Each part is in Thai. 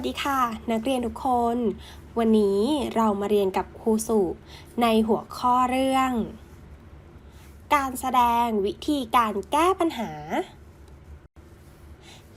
วัสดีค่ะ นักเรียนทุกคน วันนี้เรามาเรียนกับครูสุในหัวข้อเรื่อง การแสดงวิธีการแก้ปัญหา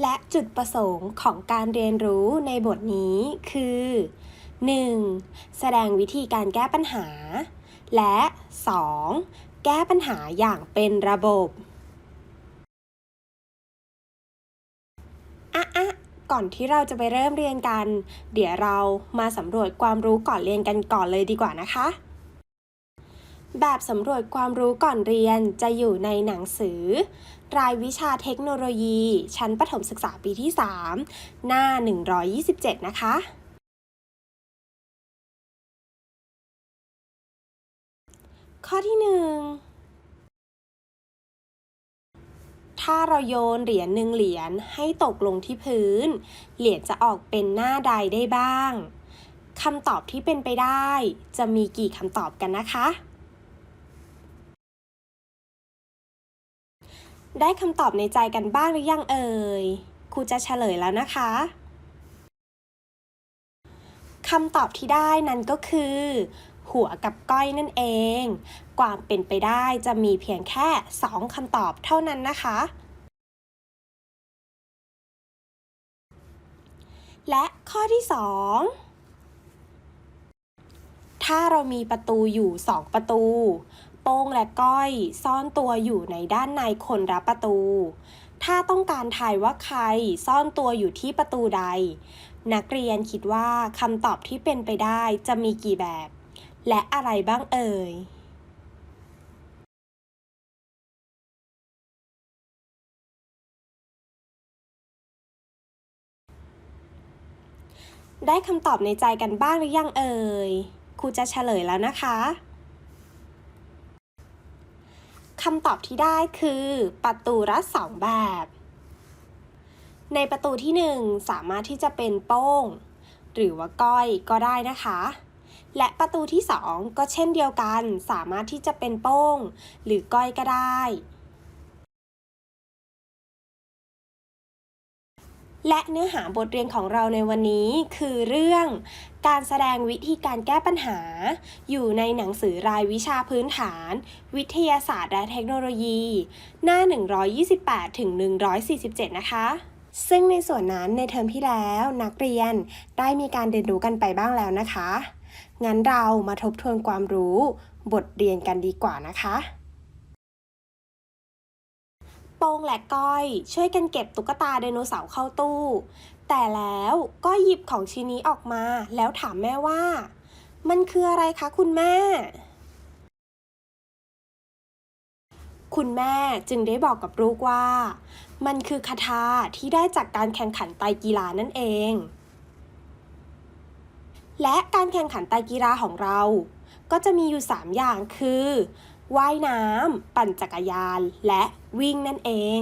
และจุดประสงค์ของการเรียนรู้ในบทนี้คือ 1. แสดงวิธีการแก้ปัญหา และ 2. แก้ปัญหาอย่างเป็นระบบ ก่อนที่เราจะไปเริ่มเรียนกัน เดี๋ยวเรามาสำรวจความรู้ก่อนเรียนกันก่อนเลยดีกว่านะคะ แบบสำรวจความรู้ก่อนเรียนจะอยู่ในหนังสือ รายวิชาเทคโนโลยี ชั้นประถมศึกษาปีที่ 3 หน้า 127 นะคะข้อที่ 1 ถ้าเราโยนเหรียญหนึ่งเหรียญให้ตกลงที่พื้น เหรียญจะออกเป็นหน้าใดได้บ้างคำตอบที่เป็นไปได้ จะมีกี่คำตอบกันนะคะ ได้คำตอบในใจกันบ้างหรือยังเอ่ยครูจะเฉลยแล้วนะคะคำตอบที่ได้นั้นก็คือ หัวกับก้อยนั่นเอง ความเป็นไปได้จะมีเพียงแค่ 2คำตอบเท่านั้นนะคะ และข้อที่2ถ้าเรามีประตูอยู่ 2 ประตู โป้งและก้อยซ่อนตัวอยู่ในด้านในคนรับประตู ถ้าต้องการทายว่าใครซ่อนตัวอยู่ที่ประตูใด นักเรียนคิดว่าคำตอบที่เป็นไปได้จะมีกี่แบบ และอะไรบ้างเอ่ยได้คำตอบในใจกันบ้างหรือยังเอ่ย ครูจะเฉลยแล้วนะคะ คำตอบที่ได้คือประตูละสองแบบ ในประตูที่หนึ่งสามารถที่จะเป็นโป้ง หรือว่าก้อยก็ได้นะคะ และประตูที่สองก็เช่นเดียวกัน สามารถที่จะเป็นโป้ง หรือก้อยก็ได้ และเนื้อหาบทเรียนของเราในวันนี้คือเรื่อง การแสดงวิธีการแก้ปัญหา อยู่ในหนังสือรายวิชาพื้นฐาน วิทยาศาสตร์และเทคโนโลยี หน้า 128ถึง147 นะคะซึ่งในส่วนนั้นในเทอมที่แล้วนักเรียนได้มีการเรียนรู้กันไปบ้างแล้วนะคะ งั้นเรามาทบทวนความรู้ บทเรียนกันดีกว่านะคะ โป้งและก้อยช่วยกันเก็บตุ๊กตาไดโนเสาร์เข้าตู้ แต่แล้วก็หยิบของชิ้นนี้ออกมาแล้วถามแม่ว่า มันคืออะไรคะคุณแม่ คุณแม่จึงได้บอกกับลูกว่า มันคือคาถาที่ได้จากการแข่งขันไตกีฬานั่นเอง และการแข่งขันไตกีฬาของเรา ก็จะมีอยู่ 3 อย่างคือว่ายน้ำ ปั่นจักรยาน และวิ่งนั่นเอง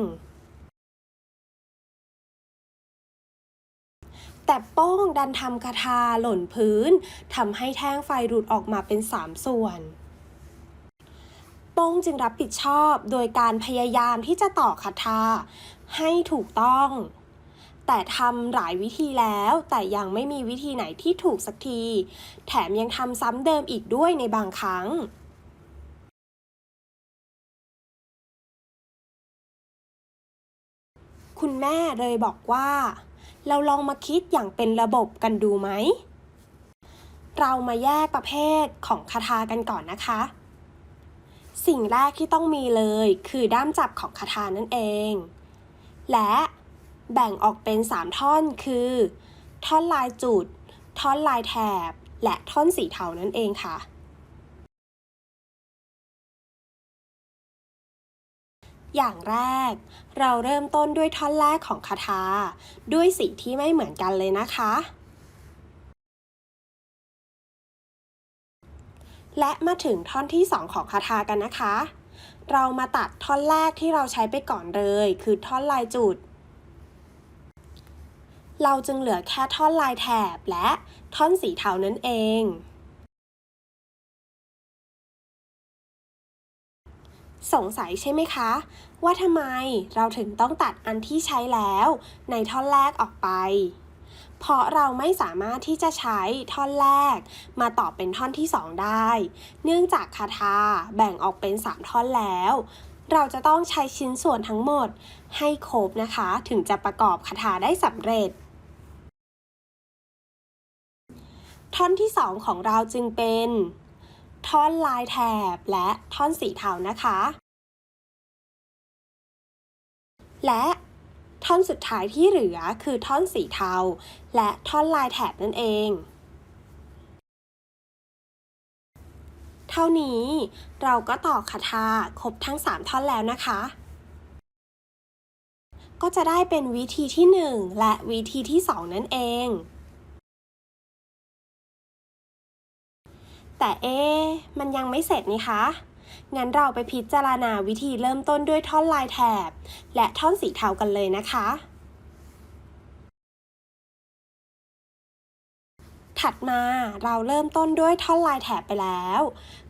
แต่โป้งดันทำคาถาหล่นพื้นทำให้แท่งไฟหลุดออกมาเป็น 3 ส่วนโป้งจึงรับผิดชอบโดยการพยายามที่จะต่อคาถาให้ถูกต้อง แต่ทำหลายวิธีแล้วแต่ยังไม่มีวิธีไหนที่ถูกสักที แถมยังทำซ้ำเดิมอีกด้วยในบางครั้งคุณแม่เลยบอกว่า เราลองมาคิดอย่างเป็นระบบกันดูไหม เรามาแยกประเภทของคาถากันก่อนนะคะ สิ่งแรกที่ต้องมีเลยคือด้ามจับของคาถานั่นเอง และ แบ่งออกเป็น 3 ท่อนคือ ท่อนลายจุด ท่อนลายแถบ และท่อนสีเทานั่นเองค่ะ อย่างแรก เราเริ่มต้นด้วยท่อนแรกของคาถาด้วยสีที่ไม่เหมือนกันเลยนะคะ และมาถึงท่อนที่ 2 ของคาถากันนะคะ เรามาตัดท่อนแรกที่เราใช้ไปก่อนเลย คือท่อนลายจุด เราจึงเหลือแค่ท่อนลายแถบและท่อนสีเทานั่นเอง สงสัยใช่ไหมคะ ว่าทำไมเราถึงต้องตัดอันที่ใช้แล้วในท่อนแรกออกไป เพราะเราไม่สามารถที่จะใช้ท่อนแรก มาต่อเป็นท่อนที่ 2 ได้ เนื่องจากคาถาแบ่งออกเป็น 3 ท่อนแล้วเราจะต้องใช้ชิ้นส่วนทั้งหมดให้ครบนะคะ ถึงจะประกอบคาถาได้สำเร็จ ท่อนที่2ของเราจึงเป็น ท่อนลายแถบและท่อนสีเทานะคะ และท่อนสุดท้ายที่เหลือคือท่อนสีเทา และท่อนลายแถบนั่นเอง เท่านี้เราก็ต่อคาถาครบทั้ง 3 ท่อนแล้วนะคะ ก็จะได้เป็นวิธีที่ 1 และวิธีที่ 2 นั่นเอง แต่เอ๊มันยังไม่เสร็จนี่คะ งั้นเราไปพิจารณาวิธีเริ่มต้นด้วยท่อนลายแถบ และท่อนสีเทากันเลยนะคะ ถัดมาเราเริ่มต้นด้วยท่อนลายแถบไปแล้ว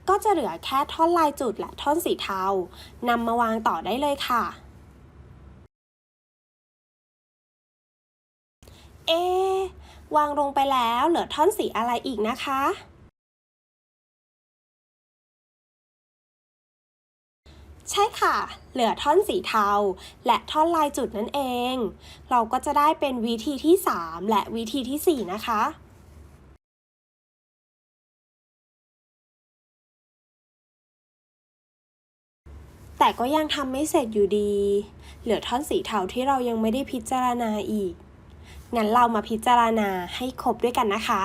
ก็จะเหลือแค่ท่อนลายจุดและท่อนสีเทานำมาวางต่อได้เลยค่ะเอวางลงไปแล้วเหลือท่อนสีอะไรอีกนะคะ ใช่ค่ะ เหลือท่อนสีเทา และท่อนลายจุดนั่นเอง เราก็จะได้เป็นวิธีที่ 3 และวิธีที่ 4 นะคะแต่ก็ยังทำไม่เสร็จอยู่ดี เหลือท่อนสีเทาที่เรายังไม่ได้พิจารณาอีก งั้นเรามาพิจารณาให้ครบด้วยกันนะคะ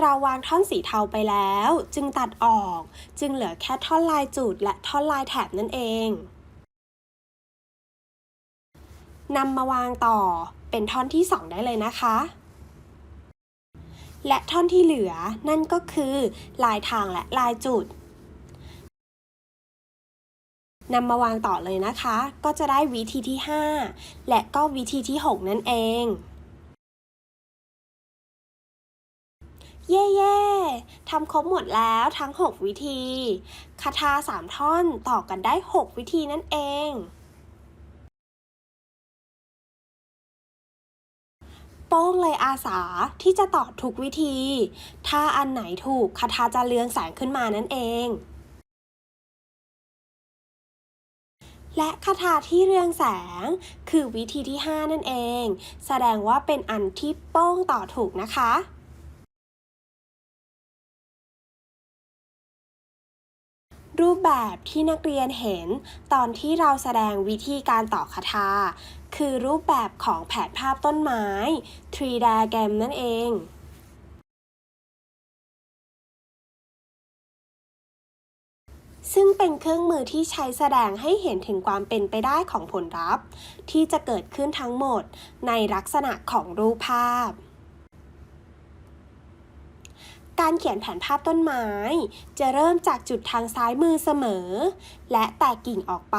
เราวางท่อนสีเทาไปแล้ว จึงตัดออก จึงเหลือแค่ท่อนลายจุดและท่อนลายแถบนั่นเองนำมาวางต่อเป็นท่อนที่ 2 ได้เลยนะคะ และท่อนที่เหลือนั่นก็คือลายทางและลายจุดนำมาวางต่อเลยนะคะ ก็จะได้วิธีที่ 5 และก็วิธีที่ 6 นั่นเอง เย่เย่ทำครบหมดแล้วทั้ง 6 วิธี คาถา3 ท่อนต่อกันได้ 6 วิธีนั่นเอง โป้งเลยอาสาที่จะตอบทุกวิธี ถ้าอันไหนถูกคาถาจะเรืองแสงขึ้นมานั่นเอง และคาถาที่เรืองแสงคือวิธีที่ 5 นั่นเอง แสดงว่าเป็นอันที่โป้งต่อถูกนะคะ รูปแบบที่นักเรียนเห็นตอนที่เราแสดงวิธีการต่อคาถาคือรูปแบบของแผนภาพต้นไม้ tree diagram นั่นเองซึ่งเป็นเครื่องมือที่ใช้แสดงให้เห็นถึงความเป็นไปได้ของผลลัพธ์ ที่จะเกิดขึ้นทั้งหมดในลักษณะของรูปภาพ การเขียนแผนภาพต้นไม้ จะเริ่มจากจุดทางซ้ายมือเสมอ และแตกกิ่งออกไป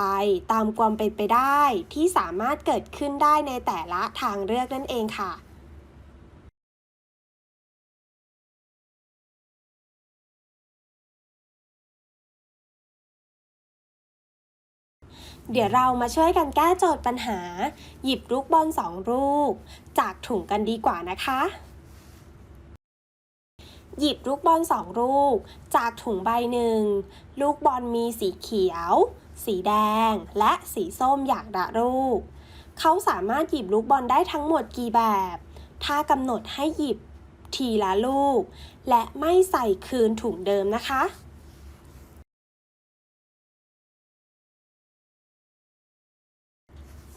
ตามความเป็นไปได้ ที่สามารถเกิดขึ้นได้ในแต่ละทางเลือกนั่นเองค่ะเดี๋ยวเรามาช่วยกันแก้โจทย์ปัญหา หยิบลูกบอลสองลูก จากถุงกันดีกว่านะคะ หยิบลูกบอลสองลูก จากถุงใบหนึ่ง ลูกบอลมีสีเขียว สีแดง และสีส้มอย่างละลูก เขาสามารถหยิบลูกบอลได้ทั้งหมดกี่แบบ ถ้ากำหนดให้หยิบทีละลูก และไม่ใส่คืนถุงเดิมนะคะ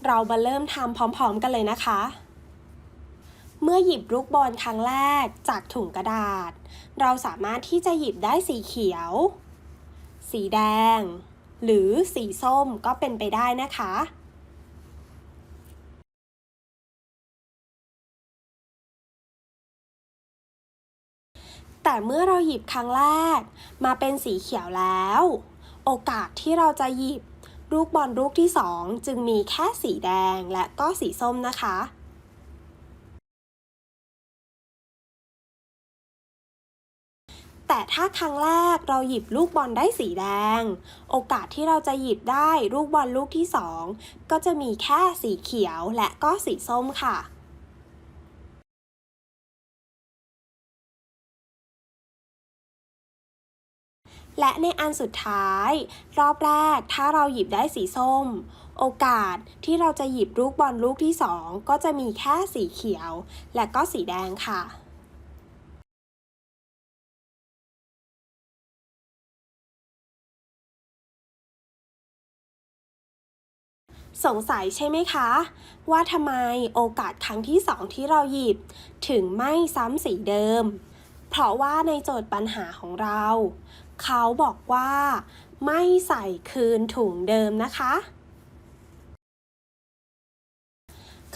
เรามาเริ่มทำพร้อม ๆ กันเลยนะคะ เมื่อหยิบลูกบอลครั้งแรกจากถุงกระดาษ เราสามารถที่จะหยิบได้สีเขียว สีแดง หรือสีส้มก็เป็นไปได้นะคะแต่เมื่อเราหยิบครั้งแรก มาเป็นสีเขียวแล้ว โอกาสที่เราจะหยิบลูกบอลลูกที่ 2 จึงมีแค่สีแดงและก็สีส้มนะคะ แต่ถ้าครั้งแรกเราหยิบลูกบอลได้สีแดง โอกาสที่เราจะหยิบได้ลูกบอลลูกที่สองก็จะมีแค่สีเขียวและก็สีส้มค่ะและในอันสุดท้าย รอบแรกถ้าเราหยิบได้สีส้ม โอกาสที่เราจะหยิบลูกบอลลูกที่สองก็จะมีแค่สีเขียว และก็สีแดงค่ะ สงสัยใช่ไหมคะ ว่าทำไมโอกาสครั้งที่สองที่เราหยิบ ถึงไม่ซ้ำสีเดิม เพราะว่าในโจทย์ปัญหาของเรา เขาบอกว่า ไม่ใส่คืนถุงเดิมนะคะ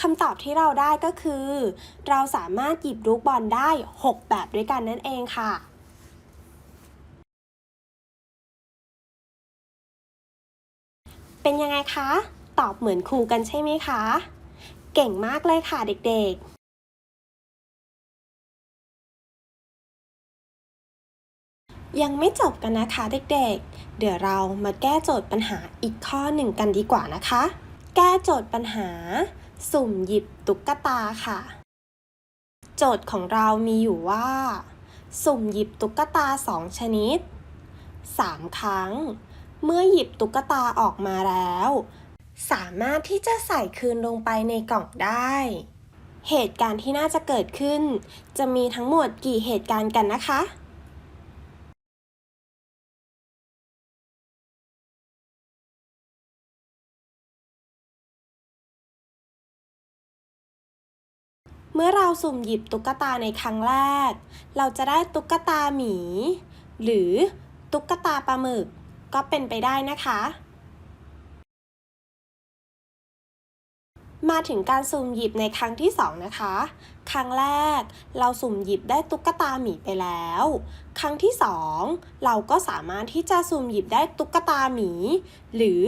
คำตอบที่เราได้ก็คือ เราสามารถหยิบลูกบอลได้ 6 แบบด้วยกันนั่นเองค่ะเป็นยังไงคะ ตอบเหมือนครูกันใช่ไหมคะ เก่งมากเลยค่ะเด็กๆยังไม่จบกันนะคะเด็กๆ เดี๋ยวเรามาแก้โจทย์ปัญหาอีกข้อหนึ่งกันดีกว่านะคะ แก้โจทย์ปัญหา สุ่มหยิบตุ๊กตาค่ะ โจทย์ของเรามีอยู่ว่า สุ่มหยิบตุ๊กตาสองชนิด 3 ครั้ง เมื่อหยิบตุ๊กตาออกมาแล้ว สามารถที่จะใส่คืนลงไปในกล่องได้ เหตุการณ์ที่น่าจะเกิดขึ้น จะมีทั้งหมดกี่เหตุการณ์กันนะคะ เมื่อเราสุ่มหยิบตุ๊กตาในครั้งแรก เราจะได้ตุ๊กตาหมี หรือตุ๊กตาปลาหมึก ก็เป็นไปได้นะคะ มาถึงการสุ่มหยิบในครั้งที่สองนะคะ ครั้งแรกเราสุ่มหยิบได้ตุ๊กตาหมีไปแล้ว ครั้งที่สองเราก็สามารถที่จะสุ่มหยิบได้ตุ๊กตาหมี หรือ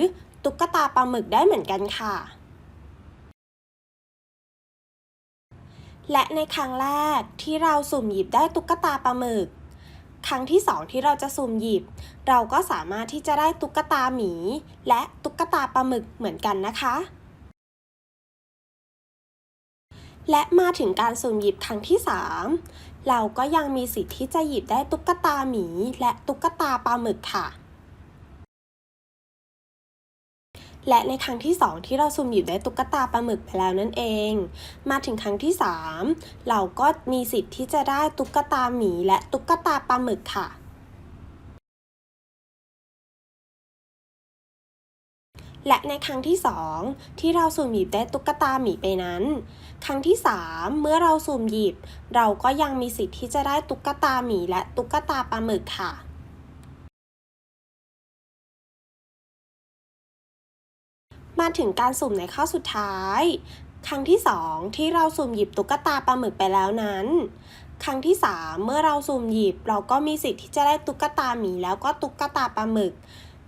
ตุ๊กตาปลาหมึกได้เหมือนกันค่ะ และในครั้งแรกที่เราสุ่มหยิบได้ตุ๊กตาปลาหมึก ครั้งที่สองที่เราจะสุ่มหยิบ เราก็สามารถที่จะได้ตุ๊กตาหมี และตุ๊กตาปลาหมึกเหมือนกันนะคะ และมาถึงการสุ่มหยิบครั้งที่ 3 เราก็ยังมีสิทธิ์ที่จะหยิบได้ตุ๊กตาหมี และตุ๊กตาปลาหมึกค่ะ และในครั้งที่ 2 ที่เราสุ่มหยิบได้ตุ๊กตาปลาหมึกไปแล้วนั่นเอง มาถึงครั้งที่ 3 เราก็มีสิทธิ์ที่จะได้ตุ๊กตาหมีและตุ๊กตาปลาหมึกค่ะ และในครั้งที่ 2 ที่เราสุ่มหยิบได้ตุ๊กตาหมีไปนั้น ครั้งที่ 3 เมื่อเราสุ่มหยิบ เราก็ยังมีสิทธิ์ที่จะได้ตุ๊กตาหมีและตุ๊กตาปลาหมึกค่ะมาถึงการสุ่มในข้อสุดท้าย ครั้งที่ 2 ที่เราสุ่มหยิบตุ๊กตาปลาหมึกไปแล้วนั้น ครั้งที่ 3 เมื่อเราสุ่มหยิบ เราก็มีสิทธิ์ที่จะได้ตุ๊กตาหมีแล้วก็ตุ๊กตาปลาหมึก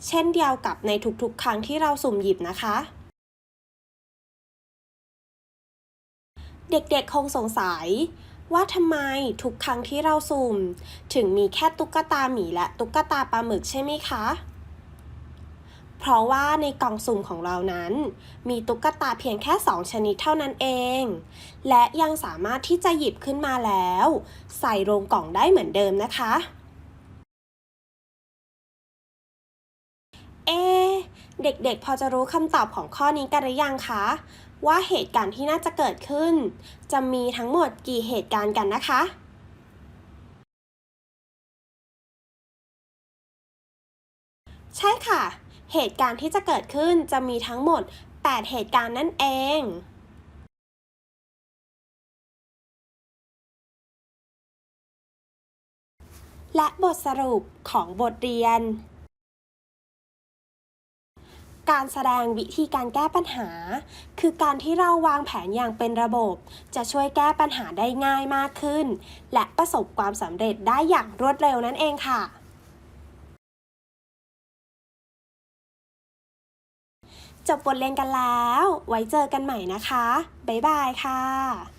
เช่นเดียวกับในทุกๆ ครั้งที่เราสุ่มหยิบนะคะ เด็กๆคงสงสัยว่าทำไมทุกครั้งที่เราสุ่ม ถึงมีแค่ตุ๊กตาหมีและตุ๊กตาปลาหมึกใช่ไหมคะ เพราะว่าในกล่องสุ่มของเรานั้น มีตุ๊กตาเพียงแค่ 2 ชนิดเท่านั้นเอง และยังสามารถที่จะหยิบขึ้นมาแล้ว ใส่ลงกล่องได้เหมือนเดิมนะคะ เด็กๆ พอจะรู้คำตอบของข้อนี้กันหรือยังคะ ว่าเหตุการณ์ที่น่าจะเกิดขึ้น จะมีทั้งหมดกี่เหตุการณ์กันนะคะ ใช่ค่ะ เหตุการณ์ที่จะเกิดขึ้นจะมีทั้งหมด 8 เหตุการณ์นั่นเองและบทสรุปของบทเรียน การแสดงวิธีการแก้ปัญหา คือการที่เราวางแผนอย่างเป็นระบบ จะช่วยแก้ปัญหาได้ง่ายมากขึ้น และประสบความสำเร็จได้อย่างรวดเร็วนั่นเองค่ะจบบทเรียนกันแล้ว ไว้เจอกันใหม่นะคะ บ๊ายบายค่ะ